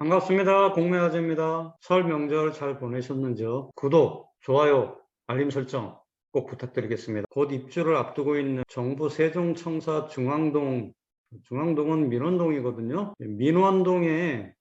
반갑습니다. 공매화제입니다. 설 명절 잘 보내셨는지요? 구독, 좋아요, 알림 설정 꼭 부탁드리겠습니다. 곧 입주를 앞두고 있는 정부 세종청사 중앙동, 중앙동은 민원동이거든요. 민원동에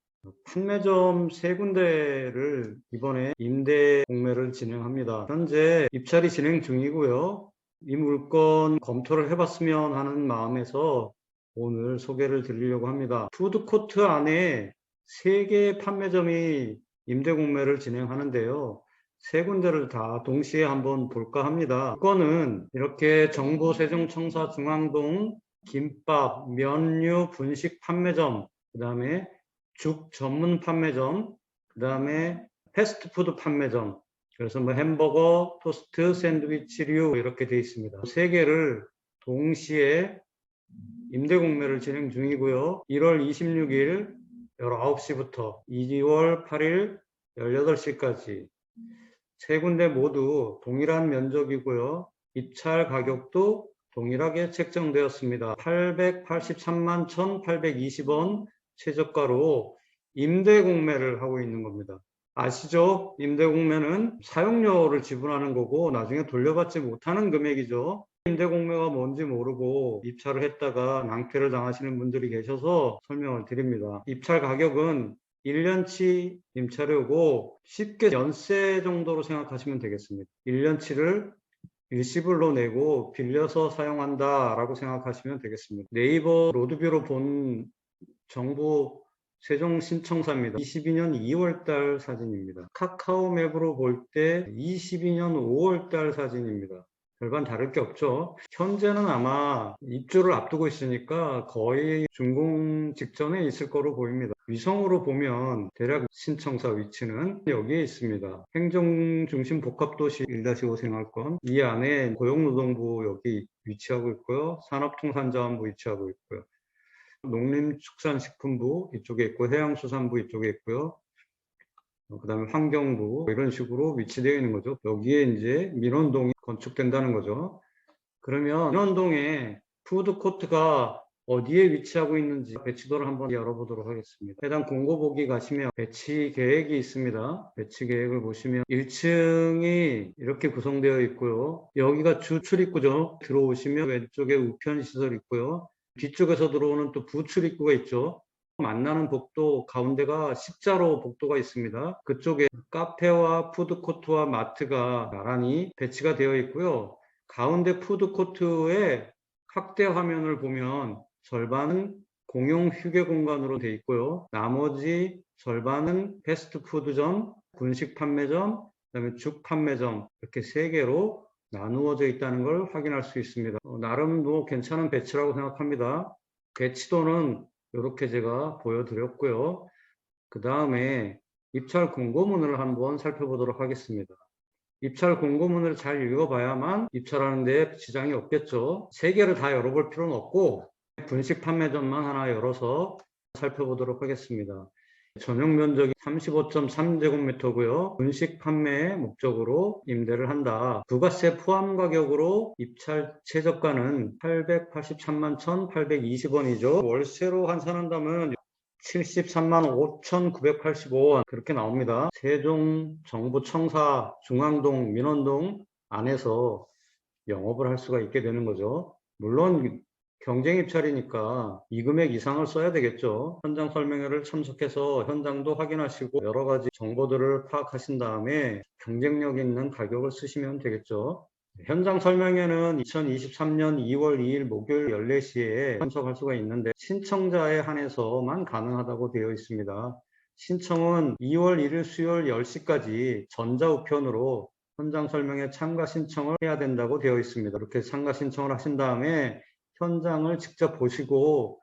판매점 세 군데를 이번에 임대 공매를 진행합니다. 현재 입찰이 진행 중이고요. 이 물건 검토를 해봤으면 하는 마음에서 오늘 소개를 드리려고 합니다. 푸드코트 안에 세 개의 판매점이 임대 공매를 진행하는데요. 세 군데를 다 동시에 한번 볼까 합니다. 이거는 이렇게 정부 세종청사 중앙동 김밥, 면류, 분식 판매점, 그 다음에 죽 전문 판매점, 그 다음에 패스트푸드 판매점, 그래서 뭐 햄버거, 토스트, 샌드위치류 이렇게 되어 있습니다. 세 개를 동시에 임대 공매를 진행 중이고요. 1월 26일 19시부터 2월 8일 18시까지 세 군데 모두 동일한 면적이고요. 입찰 가격도 동일하게 책정되었습니다. 883만 1,820원 최저가로 임대 공매를 하고 있는 겁니다. 아시죠? 임대 공매는 사용료를 지불하는 거고 나중에 돌려받지 못하는 금액이죠. 임대 공매가 뭔지 모르고 입찰을 했다가 낭패를 당하시는 분들이 계셔서 설명을 드립니다. 입찰 가격은 1년치 임차료고 쉽게 연세 정도로 생각하시면 되겠습니다. 1년치를 일시불로 내고 빌려서 사용한다 라고 생각하시면 되겠습니다. 네이버 로드뷰로 본 정부 세종 신청사입니다. 22년 2월 달 사진입니다. 카카오 맵으로 볼 때 22년 5월 달 사진입니다. 별반 다를 게 없죠. 현재는 아마 입주를 앞두고 있으니까 거의 준공 직전에 있을 거로 보입니다. 위성으로 보면 대략 신청사 위치는 여기에 있습니다. 행정중심 복합도시 1-5 생활권 이 안에 고용노동부 여기 위치하고 있고요. 산업통상자원부 위치하고 있고요. 농림축산식품부 이쪽에 있고 해양수산부 이쪽에 있고요. 그 다음에 환경부 이런 식으로 위치되어 있는 거죠. 여기에 이제 민원동이 건축된다는 거죠. 그러면 민원동에 푸드코트가 어디에 위치하고 있는지 배치도를 한번 열어보도록 하겠습니다. 해당 공고 보기 가시면 배치 계획이 있습니다. 배치 계획을 보시면 1층이 이렇게 구성되어 있고요. 여기가 주 출입구죠. 들어오시면 왼쪽에 우편 시설 있고요. 뒤쪽에서 들어오는 또 부출입구가 있죠. 만나는 복도 가운데가 십자로 복도가 있습니다. 그쪽에 카페와 푸드코트와 마트가 나란히 배치가 되어 있고요. 가운데 푸드코트에 확대 화면을 보면 절반은 공용 휴게 공간으로 되어 있고요. 나머지 절반은 패스트푸드점, 분식 판매점, 그다음에 죽 판매점 이렇게 세 개로 나누어져 있다는 걸 확인할 수 있습니다. 어, 나름 뭐 괜찮은 배치라고 생각합니다. 배치도는 이렇게 제가 보여드렸고요. 그 다음에 입찰 공고문을 한번 살펴보도록 하겠습니다. 입찰 공고문을 잘 읽어봐야만 입찰하는 데 지장이 없겠죠. 세 개를 다 열어볼 필요는 없고 분식 판매점만 하나 열어서 살펴보도록 하겠습니다. 전용 면적이 35.3제곱미터고요. 분식 판매 목적으로 임대를 한다. 부가세 포함 가격으로 입찰 최저가는 883만 1,820원이죠. 월세로 환산한다면 73만 5,985원 그렇게 나옵니다. 세종 정부 청사 중앙동 민원동 안에서 영업을 할 수가 있게 되는 거죠. 물론 경쟁 입찰이니까 이 금액 이상을 써야 되겠죠. 현장 설명회를 참석해서 현장도 확인하시고 여러 가지 정보들을 파악하신 다음에 경쟁력 있는 가격을 쓰시면 되겠죠. 현장 설명회는 2023년 2월 2일 목요일 14시에 참석할 수가 있는데 신청자에 한해서만 가능하다고 되어 있습니다. 신청은 2월 1일 수요일 10시까지 전자우편으로 현장 설명회 참가 신청을 해야 된다고 되어 있습니다. 이렇게 참가 신청을 하신 다음에 현장을 직접 보시고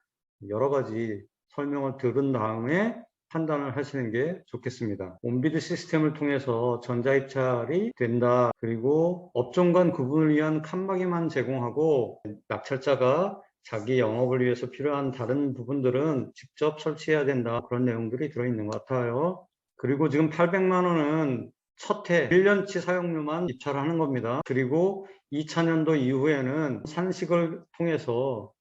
여러 가지 설명을 들은 다음에 판단을 하시는 게 좋겠습니다. 온비드 시스템을 통해서 전자입찰이 된다. 그리고 업종 간 구분을 위한 칸막이만 제공하고 낙찰자가 자기 영업을 위해서 필요한 다른 부분들은 직접 설치해야 된다. 그런 내용들이 들어있는 것 같아요. 그리고 지금 800만 원은 첫해 1년치 사용료만 입찰하는 겁니다. 그리고 2000년도 이후에는 산식을 통해서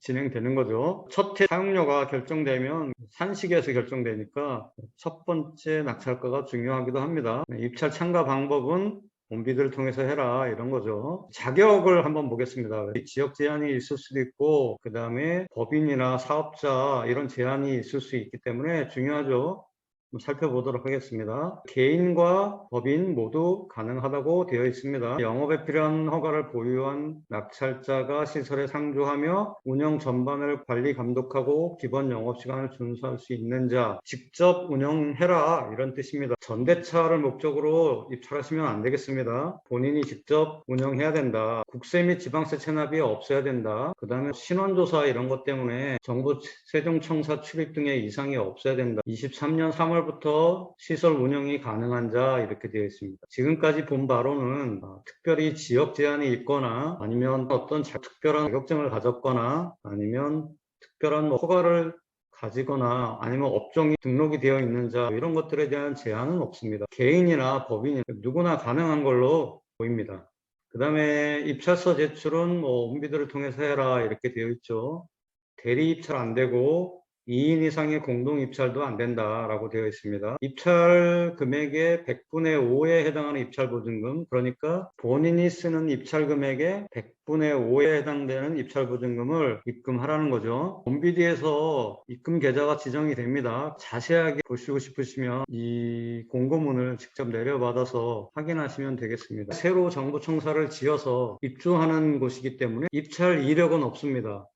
진행되는 거죠. 첫 해 사용료가 결정되면 산식에서 결정되니까 첫 번째 낙찰가가 중요하기도 합니다. 네, 입찰 참가 방법은 본비들을 통해서 해라 이런 거죠. 자격을 한번 보겠습니다. 지역 제한이 있을 수도 있고 그 다음에 법인이나 사업자 이런 제한이 있을 수 있기 때문에 중요하죠. 살펴보도록 하겠습니다. 개인과 법인 모두 가능하다고 되어 있습니다. 영업에 필요한 허가를 보유한 낙찰자가 시설에 상주하며 운영 전반을 관리 감독하고 기본 영업시간을 준수할 수 있는 자 직접 운영해라 이런 뜻입니다. 전대차를 목적으로 입찰하시면 안 되겠습니다. 본인이 직접 운영해야 된다. 국세 및 지방세 체납이 없어야 된다. 그 다음에 신원조사 이런 것 때문에 정부 세종청사 출입 등의 이상이 없어야 된다. 23년 3월 부터 시설 운영이 가능한 자 이렇게 되어 있습니다. 지금까지 본 바로는 어, 특별히 지역 제한이 있거나 아니면 어떤 자- 특별한 자격증을 가졌거나 아니면 특별한 뭐 허가를 가지거나 아니면 업종이 등록이 되어 있는 자 이런 것들에 대한 제한은 없습니다. 개인이나 법인이 누구나 가능한 걸로 보입니다. 그 다음에 입찰서 제출은 뭐 온비들을 통해서 해라 이렇게 되어 있죠. 대리 입찰 안 되고 2인 이상의 공동 입찰도 안 된다라고 되어 있습니다. 입찰 금액의 100분의 5에 해당하는 입찰 보증금, 그러니까 본인이 쓰는 입찰 금액의 100분의 5에 해당되는 입찰 보증금을 입금하라는 거죠. 온비디에서 입금 계좌가 지정이 됩니다. 자세하게 보시고 싶으시면 이 공고문을 직접 내려받아서 확인하시면 되겠습니다. 새로 정부청사를 지어서 입주하는 곳이기 때문에 입찰 이력은 없습니다.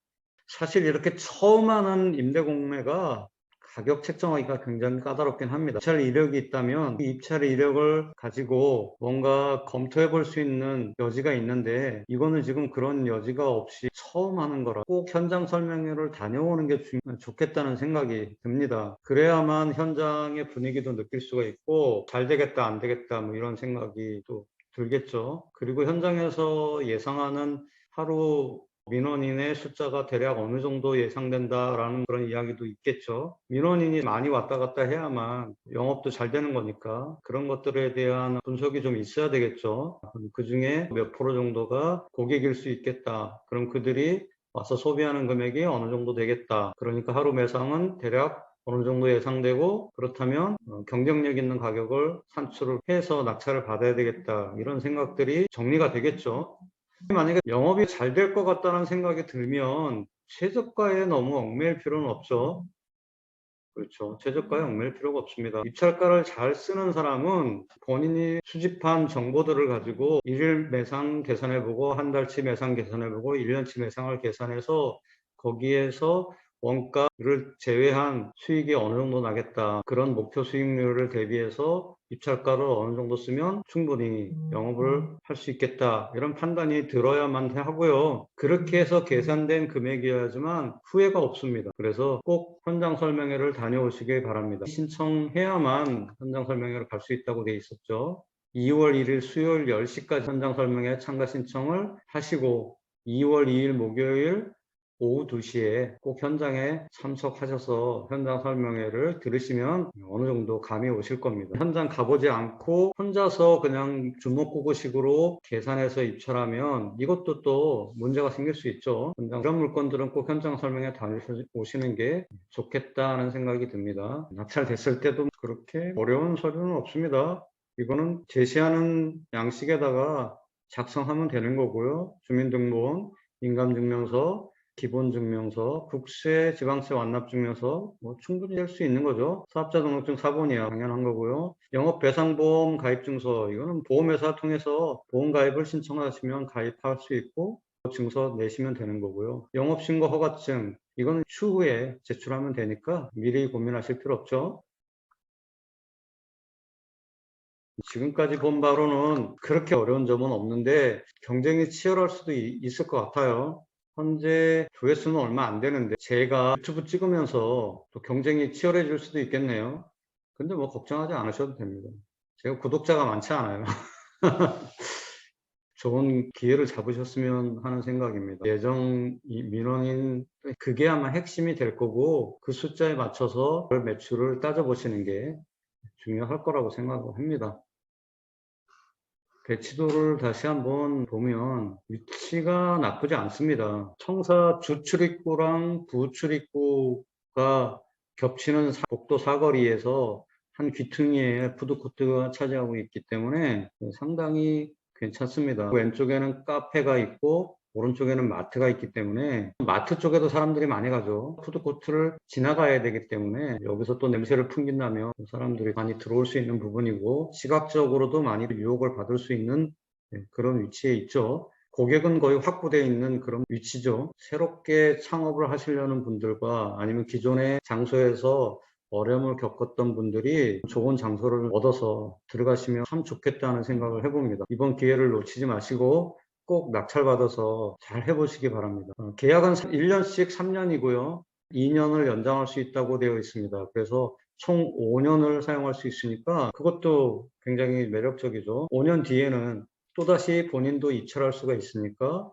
사실 이렇게 처음 하는 임대공매가 가격 책정하기가 굉장히 까다롭긴 합니다. 입찰 이력이 있다면 이 입찰 이력을 가지고 뭔가 검토해 볼 수 있는 여지가 있는데 이거는 지금 그런 여지가 없이 처음 하는 거라 꼭 현장 설명회를 다녀오는 게 중- 좋겠다는 생각이 듭니다. 그래야만 현장의 분위기도 느낄 수가 있고 잘 되겠다 안 되겠다 뭐 이런 생각이 또 들겠죠. 그리고 현장에서 예상하는 하루 민원인의 숫자가 대략 어느 정도 예상된다라는 그런 이야기도 있겠죠. 민원인이 많이 왔다 갔다 해야만 영업도 잘 되는 거니까 그런 것들에 대한 분석이 좀 있어야 되겠죠. 그 중에 몇 프로 정도가 고객일 수 있겠다. 그럼 그들이 와서 소비하는 금액이 어느 정도 되겠다. 그러니까 하루 매상은 대략 어느 정도 예상되고 그렇다면 어, 경쟁력 있는 가격을 산출을 해서 낙찰을 받아야 되겠다. 이런 생각들이 정리가 되겠죠. 만약에 영업이 잘 될 것 같다는 생각이 들면 최저가에 너무 얽매일 필요는 없죠. 그렇죠. 최저가에 얽매일 필요가 없습니다. 입찰가를 잘 쓰는 사람은 본인이 수집한 정보들을 가지고 일일 매상 계산해보고 한 달치 매상 계산해보고 1년치 매상을 계산해서 거기에서 원가를 제외한 수익이 어느 정도 나겠다. 그런 목표 수익률을 대비해서 입찰가를 어느 정도 쓰면 충분히 영업을 할 수 있겠다. 이런 판단이 들어야만 하고요. 그렇게 해서 계산된 금액이어야지만 후회가 없습니다. 그래서 꼭 현장 설명회를 다녀오시길 바랍니다. 신청해야만 현장 설명회를 갈 수 있다고 돼 있었죠. 2월 1일 수요일 10시까지 현장 설명회 참가 신청을 하시고 2월 2일 목요일 오후 2시에 꼭 현장에 참석하셔서 현장 설명회를 들으시면 어느 정도 감이 오실 겁니다. 현장 가보지 않고 혼자서 그냥 주먹구구식으로 계산해서 입찰하면 이것도 또 문제가 생길 수 있죠. 이런 물건들은 꼭 현장 설명회 다녀오시는 게 좋겠다는 생각이 듭니다. 낙찰됐을 때도 그렇게 어려운 서류는 없습니다. 이거는 제시하는 양식에다가 작성하면 되는 거고요. 주민등록원, 인감증명서, 기본증명서, 국세, 지방세 완납증명서 뭐 충분히 할 수 있는 거죠. 사업자 등록증 사본이야 당연한 거고요. 영업배상보험 가입증서 이거는 보험회사 통해서 보험 가입을 신청하시면 가입할 수 있고 증서 내시면 되는 거고요. 영업신고 허가증 이거는 추후에 제출하면 되니까 미리 고민하실 필요 없죠. 지금까지 본 바로는 그렇게 어려운 점은 없는데 경쟁이 치열할 수도 이- 있을 것 같아요. 현재 조회수는 얼마 안 되는데 제가 유튜브 찍으면서 또 경쟁이 치열해질 수도 있겠네요. 근데 뭐 걱정하지 않으셔도 됩니다. 제가 구독자가 많지 않아요. 좋은 기회를 잡으셨으면 하는 생각입니다. 예정 이 민원인 그게 아마 핵심이 될 거고 그 숫자에 맞춰서 매출을 따져보시는 게 중요할 거라고 생각을 합니다. 배치도를 다시 한번 보면 위치가 나쁘지 않습니다. 청사 주출입구랑 부출입구가 겹치는 사- 복도 사거리에서 한 귀퉁이에 푸드코트가 차지하고 있기 때문에 상당히 괜찮습니다. 왼쪽에는 카페가 있고 오른쪽에는 마트가 있기 때문에 마트 쪽에도 사람들이 많이 가죠. 푸드코트를 지나가야 되기 때문에 여기서 또 냄새를 풍긴다면 사람들이 많이 들어올 수 있는 부분이고 시각적으로도 많이 유혹을 받을 수 있는 네, 그런 위치에 있죠. 고객은 거의 확보되어 있는 그런 위치죠. 새롭게 창업을 하시려는 분들과 아니면 기존의 장소에서 어려움을 겪었던 분들이 좋은 장소를 얻어서 들어가시면 참 좋겠다는 생각을 해봅니다. 이번 기회를 놓치지 마시고 꼭 낙찰받아서 잘 해보시기 바랍니다. 어, 계약은 1년씩 3년이고요. 2년을 연장할 수 있다고 되어 있습니다. 그래서 총 5년을 사용할 수 있으니까 그것도 굉장히 매력적이죠. 5년 뒤에는 또다시 본인도 입찰할 수가 있으니까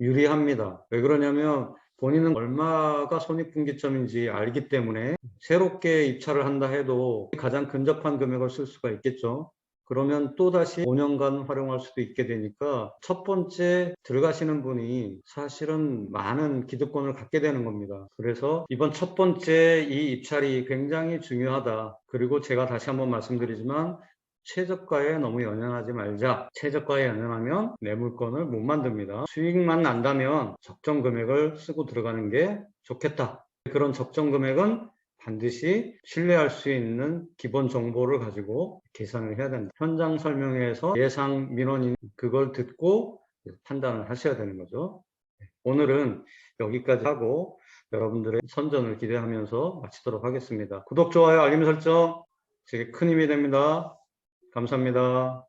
유리합니다. 왜 그러냐면 본인은 얼마가 손익분기점인지 알기 때문에 새롭게 입찰을 한다 해도 가장 근접한 금액을 쓸 수가 있겠죠. 그러면 또다시 5년간 활용할 수도 있게 되니까 첫 번째 들어가시는 분이 사실은 많은 기득권을 갖게 되는 겁니다. 그래서 이번 첫 번째 이 입찰이 굉장히 중요하다. 그리고 제가 다시 한번 말씀드리지만 최저가에 너무 연연하지 말자. 최저가에 연연하면 내 물건을 못 만듭니다. 수익만 난다면 적정 금액을 쓰고 들어가는 게 좋겠다. 그런 적정 금액은 반드시 신뢰할 수 있는 기본 정보를 가지고 계산을 해야 된다. 현장 설명회에서 예상 민원인 그걸 듣고 판단을 하셔야 되는 거죠. 오늘은 여기까지 하고 여러분들의 선전을 기대하면서 마치도록 하겠습니다. 구독, 좋아요, 알림 설정 제게 큰 힘이 됩니다. 감사합니다.